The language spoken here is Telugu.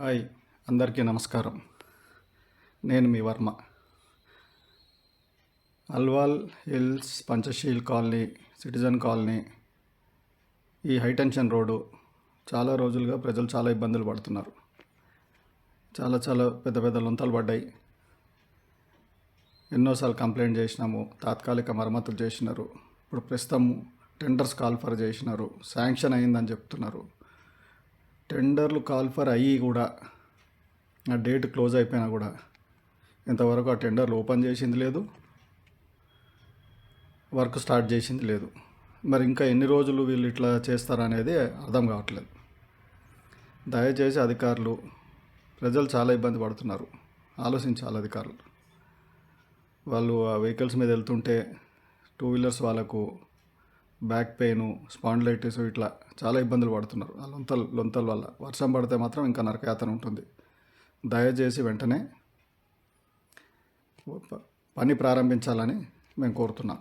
హాయ్ అందరికీ నమస్కారం. నేను మీ Varma. Alwal hills Panchsheel colony citizen colony ఈ హైటెన్షన్ రోడ్డు చాలా రోజులుగా ప్రజలు చాలా ఇబ్బందులు పడుతున్నారు. చాలా చాలా పెద్ద పెద్ద లొంతలు పడ్డాయి. ఎన్నోసార్లు కంప్లైంట్ చేసినాము తాత్కాలిక మరమ్మతులు చేసినారు. ఇప్పుడు ప్రస్తుతం టెండర్స్ కాల్ఫర్ చేసినారు శాంక్షన్ అయిందని చెప్తున్నారు. టెండర్లు కాల్ఫర్ అయ్యి కూడా ఆ డేట్ క్లోజ్ అయిపోయినా కూడా ఇంతవరకు ఆ టెండర్లు ఓపెన్ చేసింది లేదు. వర్క్ స్టార్ట్ చేసింది లేదు. మరి ఇంకా ఎన్ని రోజులు వీళ్ళు ఇట్లా చేస్తారనేది అర్థం కావట్లేదు. దయచేసి అధికారులు ప్రజలు చాలా ఇబ్బంది పడుతున్నారు. ఆలోచించాలి అధికారులు. వాళ్ళు ఆ వెహికల్స్ మీద వెళ్తుంటే టూ వీలర్స్ వాళ్ళకు బ్యాక్ పెయిన్ స్పాండిలైటిస్ ఇట్లా చాలా ఇబ్బందులు పడుతున్నారు. ఆ లొంతలు లొంతల వల్ల. వర్షం పడితే మాత్రం ఇంకా నరకయాతన ఉంటుంది. దయచేసి వెంటనే పని ప్రారంభించాలని మేము కోరుతున్నాం.